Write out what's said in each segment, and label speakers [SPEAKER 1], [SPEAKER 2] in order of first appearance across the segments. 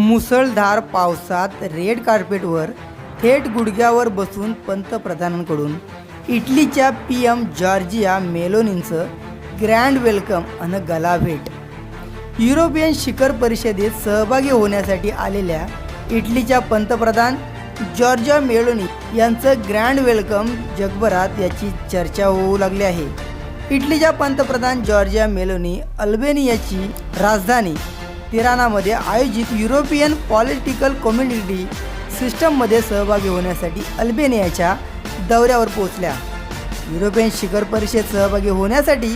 [SPEAKER 1] मुसळधार पावसात रेड कार्पेटवर थेट गुडघ्यावर बसून पंतप्रधानांकडून इटलीच्या पी एम जॉर्जिया मेलोनींचं ग्रँड वेलकम अन गलाभेट. युरोपियन शिखर परिषदेत सहभागी होण्यासाठी आलेल्या इटलीच्या पंतप्रधान जॉर्जिया मेलोनी यांचं ग्रँड वेलकम जगभरात याची चर्चा होऊ लागली आहे. इटलीच्या पंतप्रधान जॉर्जिया मेलोनी अल्बेनियाची राजधानी तिरानामध्ये आयोजित युरोपियन पॉलिटिकल कम्युनिटी सिस्टममध्ये सहभागी होण्यासाठी अल्बेनियाच्या दौऱ्यावर पोहोचल्या. युरोपियन शिखर परिषद सहभागी होण्यासाठी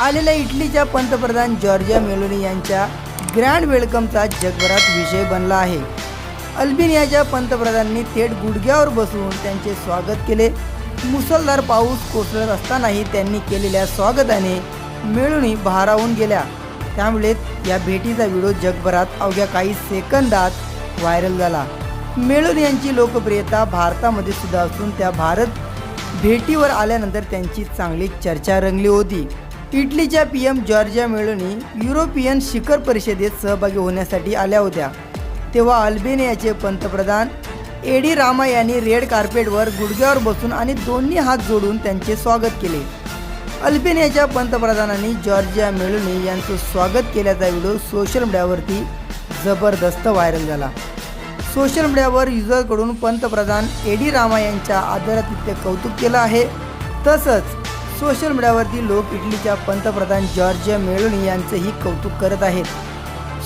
[SPEAKER 1] आलेल्या इटलीच्या पंतप्रधान जॉर्जिया मेलोनी यांच्या ग्रँड वेलकमचा जगभरात विषय बनला आहे. अल्बेनियाच्या पंतप्रधानांनी थेट गुडघ्यावर बसून त्यांचे स्वागत केले. मुसळधार पाऊस कोसळत असतानाही त्यांनी केलेल्या स्वागताने मेळूनी भारावून गेल्या. त्यामुळे या भेटीचा व्हिडिओ जगभरात अवघ्या काही सेकंदात व्हायरल झाला. मेळून यांची लोकप्रियता भारतामध्ये सुद्धा असून त्या भारत भेटीवर आल्यानंतर त्यांची चांगली चर्चा रंगली होती. इटलीच्या P M Giorgia Meloni European शिखर परिषदेत सहभागी होण्यासाठी आल्या होत्या. तेव्हा अल्बेनियाचे पंतप्रधान एडी रामा यांनी रेड कार्पेटवर गुडघ्यावर बसून आणि दोन्ही हात जोडून त्यांचे स्वागत केले. अल्बेनियाच्या पंतप्रधानांनी जॉर्जिया मेलोनी यांचं स्वागत केल्याचा व्हिडिओ सोशल मीडियावरती जबरदस्त व्हायरल झाला. सोशल मीडियावर युजरकडून पंतप्रधान एडी रामा यांच्या आदरातिथ्य कौतुक केलं आहे. तसंच सोशल मीडियावरती लोक इटलीच्या पंतप्रधान जॉर्जिया मेलोनी यांचंही कौतुक करत आहेत.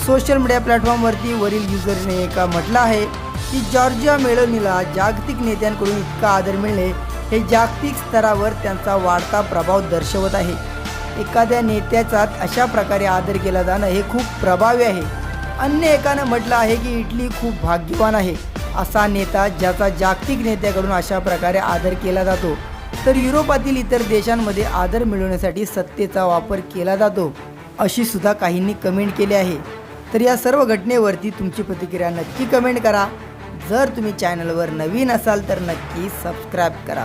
[SPEAKER 1] सोशल मीडिया प्लॅटफॉर्मवरती वरील युजरने एका म्हटलं आहे की जॉर्जिया मेलोनीला जागतिक नेत्यांकडून इतका आदर मिळणे हे जागतिक स्तरावर त्यांचा वाढता प्रभाव दर्शवत आहे. एखाद्या नेत्याचा अशा प्रकारे आदर केला जाणं हे खूप प्रभावी आहे. अन्य एकानं म्हटलं आहे की इटली खूप भाग्यवान आहे असा नेता ज्याचा जागतिक नेत्याकडून अशा प्रकारे आदर केला जातो. तर युरोपातील इतर देशांमध्ये आदर मिळवण्यासाठी सत्तेचा वापर केला जातो अशी सुद्धा काहींनी कमेंट केली आहे. तर या सर्व घटनेवरती तुमची प्रतिक्रिया नक्की कमेंट करा. जर तुम्ही चॅनलवर नवीन असाल तर नक्की सबस्क्राईब करा.